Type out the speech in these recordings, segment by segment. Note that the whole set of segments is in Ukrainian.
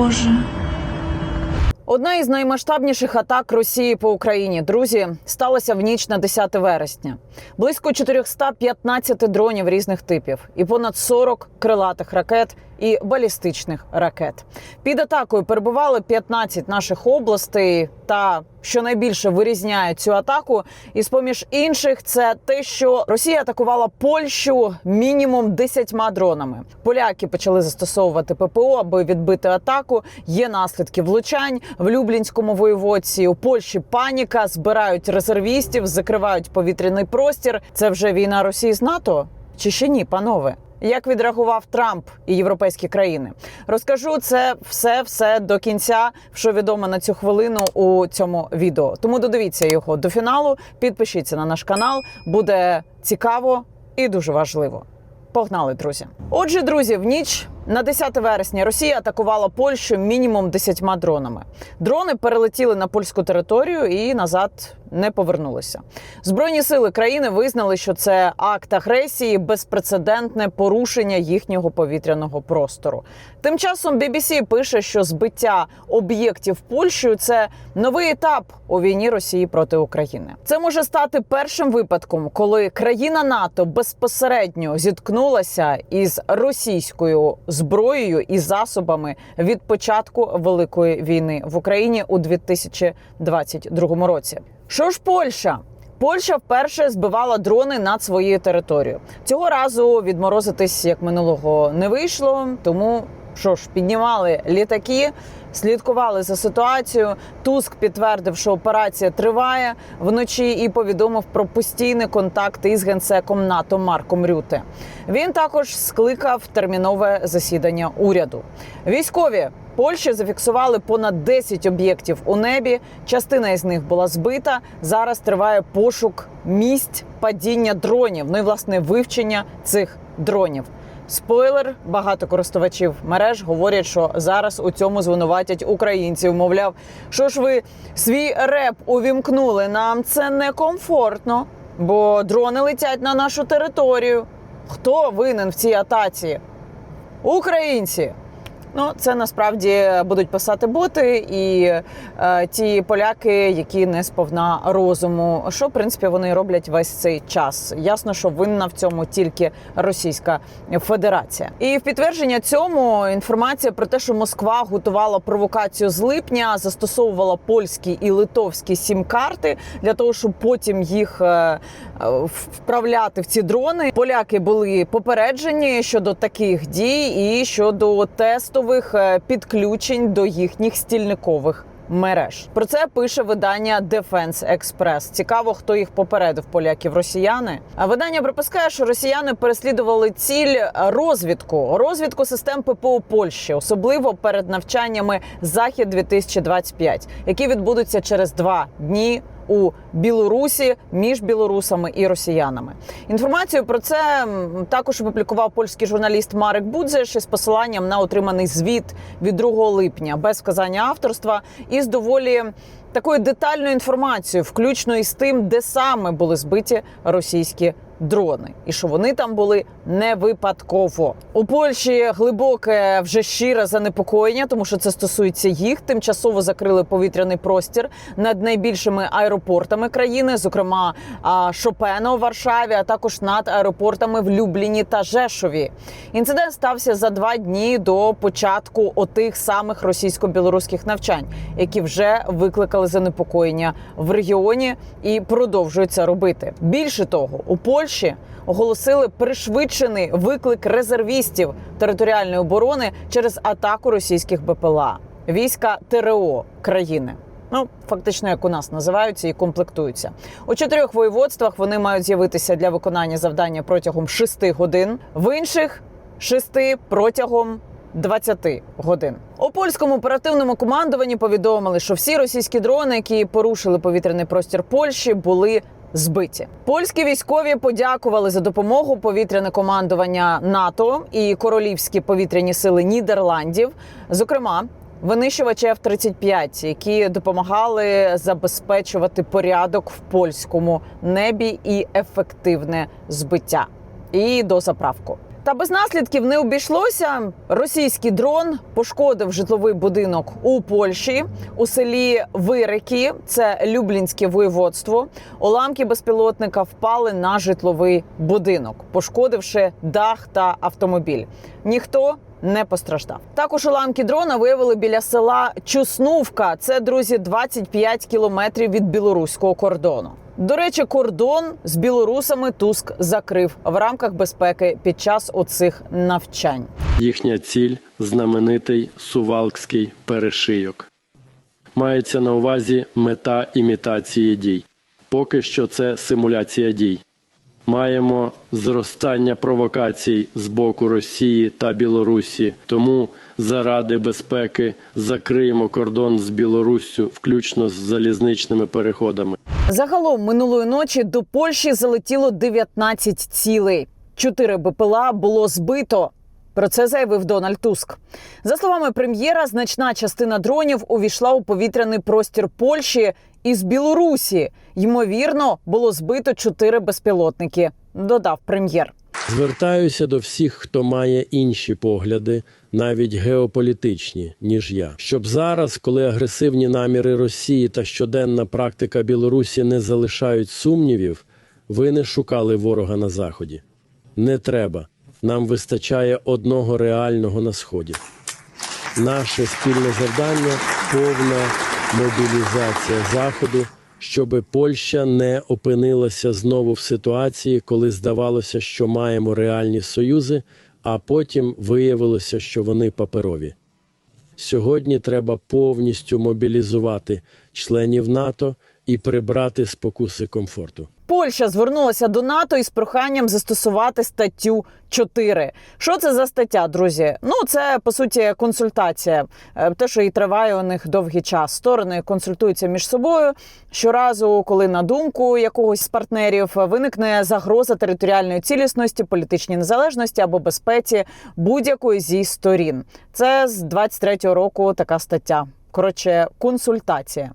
Боже. Одна із наймасштабніших атак Росії по Україні, друзі, сталася в ніч на 10 вересня. Близько 415 дронів різних типів і понад 40 крилатих ракет і балістичних ракет. Під атакою перебували 15 наших областей. Та що найбільше вирізняє цю атаку, і з поміж інших, це те, що Росія атакувала Польщу мінімум 10 дронами. Поляки почали застосовувати ППО, аби відбити атаку. Є наслідки влучань в Люблінському воєводці. У Польщі паніка збирають резервістів, закривають повітряний простір. Це вже війна Росії з НАТО чи ще ні, панове? Як відреагував Трамп і європейські країни, розкажу це все все до кінця, що відомо на цю хвилину у цьому відео. Тому додивіться його до фіналу. Підпишіться на наш канал, буде цікаво і дуже важливо. Погнали, друзі. Отже, друзі, в ніч на 10 вересня Росія атакувала Польщу мінімум 10 дронами. Дрони перелетіли на польську територію і назад не повернулися. Збройні сили країни визнали, що це акт агресії, безпрецедентне порушення їхнього повітряного простору. Тим часом BBC пише, що збиття об'єктів Польщею це новий етап у війні Росії проти України. Це може стати першим випадком, коли країна НАТО безпосередньо зіткнулася із російською зброєю і засобами від початку великої війни в Україні у 2022 році. Що ж Польща? Польща вперше збивала дрони над своєю територією. Цього разу відморозитись як минулого не вийшло. Тому що ж, піднімали літаки, слідкували за ситуацією. Туск підтвердив, що операція триває вночі і повідомив про постійні контакти із генсеком НАТО Марком Рюте. Він також скликав термінове засідання уряду. Військові Польщі зафіксували понад 10 об'єктів у небі. Частина із них була збита. Зараз триває пошук місць падіння дронів. Ну і власне вивчення цих дронів. Спойлер, багато користувачів мереж говорять, що зараз у цьому звинуватять українців. Мовляв, що ж ви свій реп увімкнули? Нам це некомфортно, бо дрони летять на нашу територію. Хто винен в цій атаці? Українці. Ну, це насправді будуть писати боти і е, ті поляки, які не сповна розуму. Що в принципі вони роблять весь цей час. Ясно, що винна в цьому тільки Російська Федерація. І в підтвердження цьому інформація про те, що Москва готувала провокацію з липня, застосовувала польські і литовські сім-карти для того, щоб потім їх е, е, вправляти в ці дрони. Поляки були попереджені щодо таких дій і щодо тестових е, підключень до їхніх стільникових. Мереж про це пише видання Defense Express. Цікаво, хто їх попередив поляків росіяни. А видання припускає, що росіяни переслідували ціль розвідку, розвідку систем ППО Польщі, особливо перед навчаннями Захід 2025 які відбудуться через два дні у Білорусі між білорусами і росіянами. Інформацію про це також опублікував польський журналіст Марек Будзеш із посиланням на отриманий звіт від 2 липня без вказання авторства і з доволі такою детальною інформацією, включно із тим, де саме були збиті російські дрони, і що вони там були не випадково. У Польщі глибоке вже щире занепокоєння, тому що це стосується їх. Тимчасово закрили повітряний простір над найбільшими аеропортами країни, зокрема Шопена у Варшаві, а також над аеропортами в Любліні та Жешові. Інцидент стався за два дні до початку отих самих російсько-білоруських навчань, які вже викликали занепокоєння в регіоні і продовжують це робити. Більше того, у Польщі оголосили пришвидшений виклик резервістів територіальної оборони через атаку російських БПЛА війська ТРО країни. Ну, фактично, як у нас називаються і комплектуються у чотирьох воєводствах. Вони мають з'явитися для виконання завдання протягом шести годин, в інших шести протягом 20 годин. У польському оперативному командуванні повідомили, що всі російські дрони, які порушили повітряний простір Польщі, були збиті. Польські військові подякували за допомогу повітряне командування НАТО і королівські повітряні сили Нідерландів, зокрема. Винищувачі F-35, які допомагали забезпечувати порядок в польському небі і ефективне збиття і дозаправку. Та без наслідків не обійшлося. Російський дрон пошкодив житловий будинок у Польщі у селі Вирики, це Люблінське воєводство. Уламки безпілотника впали на житловий будинок, пошкодивши дах та автомобіль. Ніхто не постраждав. Також уламки дрона виявили біля села Чуснувка. Це друзі 25 кілометрів від білоруського кордону. До речі, кордон з білорусами Туск закрив в рамках безпеки під час оцих навчань. Їхня ціль знаменитий сувалкський перешийок. Мається на увазі мета імітації дій. Поки що це симуляція дій. Маємо зростання провокацій з боку Росії та Білорусі. Тому заради безпеки закриємо кордон з Білоруссю, включно з залізничними переходами. Загалом минулої ночі до Польщі залетіло 19 цілей. Чотири БПЛА було збито. Про це заявив Дональд Туск. За словами прем'єра, значна частина дронів увійшла у повітряний простір Польщі із Білорусі. Ймовірно, було збито чотири безпілотники. Додав прем'єр. Звертаюся до всіх, хто має інші погляди, навіть геополітичні, ніж я, щоб зараз, коли агресивні наміри Росії та щоденна практика Білорусі не залишають сумнівів, ви не шукали ворога на заході. Не треба. Нам вистачає одного реального на сході. Наше спільне завдання повна мобілізація заходу, щоб Польща не опинилася знову в ситуації, коли здавалося, що маємо реальні союзи, а потім виявилося, що вони паперові. Сьогодні треба повністю мобілізувати членів НАТО і прибрати спокуси комфорту. Польща звернулася до НАТО із проханням застосувати статтю 4. Що це за стаття, друзі? Ну це по суті консультація. Е, Те, що і триває у них довгий час. Сторони консультуються між собою. Щоразу, коли на думку якогось з партнерів виникне загроза територіальної цілісності, політичній незалежності або безпеці будь-якої зі сторін. Це з 23-го року така стаття. Коротше, консультація.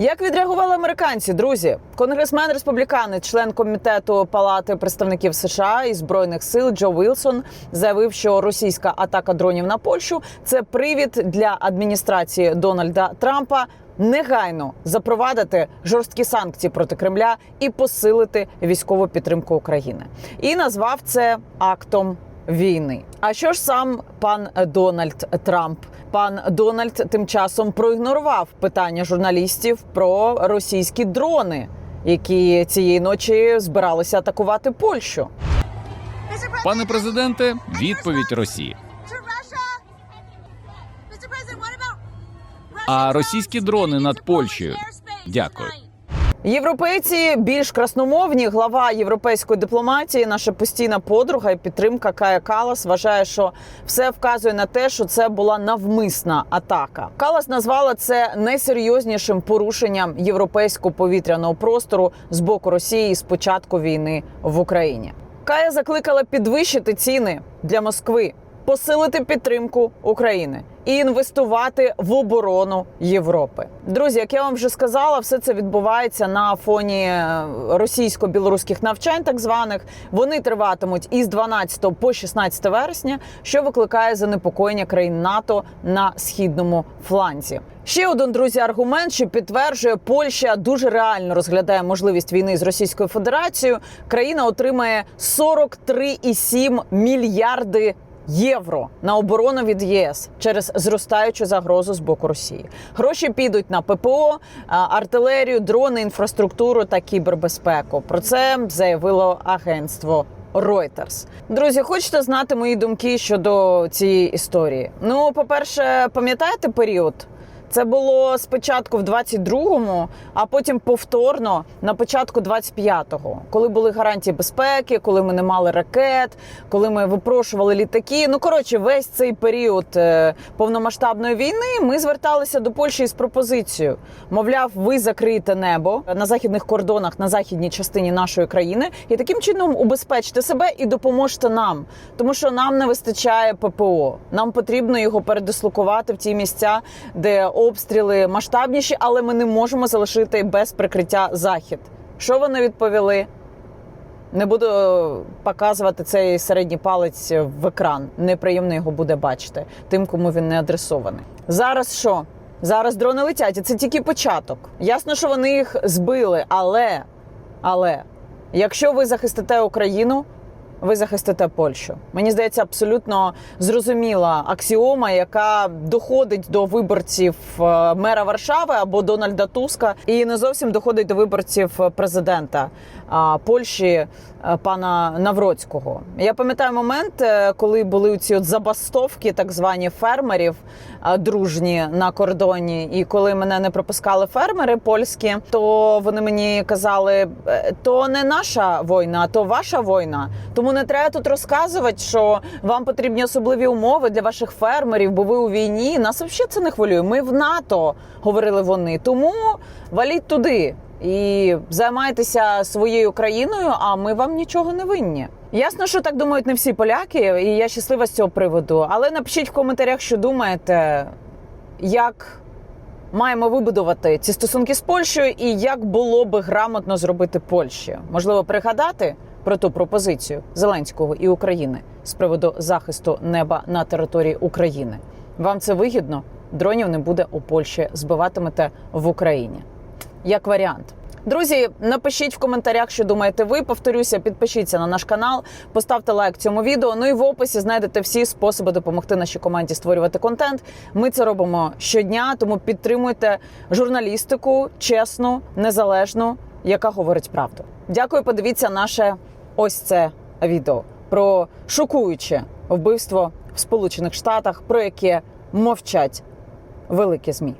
Як відреагували американці, друзі? Конгресмен республіканець, член комітету Палати представників США і збройних сил Джо Вілсон заявив, що російська атака дронів на Польщу це привід для адміністрації Дональда Трампа негайно запровадити жорсткі санкції проти Кремля і посилити військову підтримку України. І назвав це актом війни. А що ж сам пан Дональд Трамп? Пан Дональд тим часом проігнорував питання журналістів про російські дрони, які цієї ночі збиралися атакувати Польщу. Пане президенте, відповідь Росії. А російські дрони над Польщею. Дякую. Європейці більш красномовні. Глава європейської дипломатії, наша постійна подруга і підтримка Кая Калас вважає, що все вказує на те, що це була навмисна атака. Калас назвала це найсерйознішим порушенням європейського повітряного простору з боку Росії з початку війни в Україні. Кая закликала підвищити ціни для Москви, посилити підтримку України і інвестувати в оборону Європи. Друзі, як я вам вже сказала, все це відбувається на фоні е, російсько-білоруських навчань, так званих. Вони триватимуть із 12 по 16 вересня, що викликає занепокоєння країн НАТО на східному фланзі. Ще один друзі аргумент, що підтверджує, Польща дуже реально розглядає можливість війни з Російською Федерацією. Країна отримає 43,7 мільярди євро на оборону від ЄС через зростаючу загрозу з боку Росії. Гроші підуть на ППО, артилерію, дрони, інфраструктуру та кібербезпеку. Про це заявило агентство. Reuters. Друзі, хочете знати мої думки щодо цієї історії? Ну, по-перше, пам'ятаєте період? Це було спочатку в 22-му, а потім повторно на початку 25-го, коли були гарантії безпеки, коли ми не мали ракет, коли ми випрошували літаки. Ну коротше, весь цей період е, повномасштабної війни ми зверталися до Польщі з пропозицією. Мовляв, ви закриєте небо на західних кордонах на західній частині нашої країни, і таким чином убезпечте себе і допоможете нам, тому що нам не вистачає ППО. Нам потрібно його передислокувати в ті місця, де обстріли масштабніші, але ми не можемо залишити без прикриття захід. Що вони відповіли? Не буду показувати цей середній палець в екран. Неприємно його буде бачити тим, кому він не адресований. Зараз що? Зараз дрони летять, і це тільки початок. Ясно, що вони їх збили, але, але якщо ви захистите Україну, ви захистите Польщу. Мені здається, абсолютно зрозуміла аксіома, яка доходить до виборців е, мера Варшави або Дональда Туска, і не зовсім доходить до виборців президента Польщі е, пана Навроцького. Я пам'ятаю момент, е, коли були ці от забастовки, так звані фермерів дружні на кордоні. І коли мене не пропускали фермери польські, то вони мені казали: «Е, то не наша війна, то ваша війна. Тому не треба тут розказувати, що вам потрібні особливі умови для ваших фермерів, бо ви у війні. Нас взагалі це не хвилює. Ми в НАТО, говорили вони. Тому валіть туди і займайтеся своєю країною, а ми вам нічого не винні. Ясно, що так думають не всі поляки, і я щаслива з цього приводу. Але напишіть в коментарях, що думаєте, як маємо вибудувати ці стосунки з Польщею, і як було би грамотно зробити Польщі. Можливо, пригадати про ту пропозицію Зеленського і України з приводу захисту неба на території України. Вам це вигідно? Дронів не буде у Польщі, збиватимете в Україні. Як варіант. Друзі, напишіть в коментарях, що думаєте ви. Повторюся, підпишіться на наш канал, поставте лайк цьому відео. Ну і в описі знайдете всі способи допомогти нашій команді створювати контент. Ми це робимо щодня, тому підтримуйте журналістику, чесну, незалежну, яка говорить правду. Дякую. Подивіться наше ось це відео про шокуюче вбивство в Сполучених Штатах, про яке мовчать великі змі.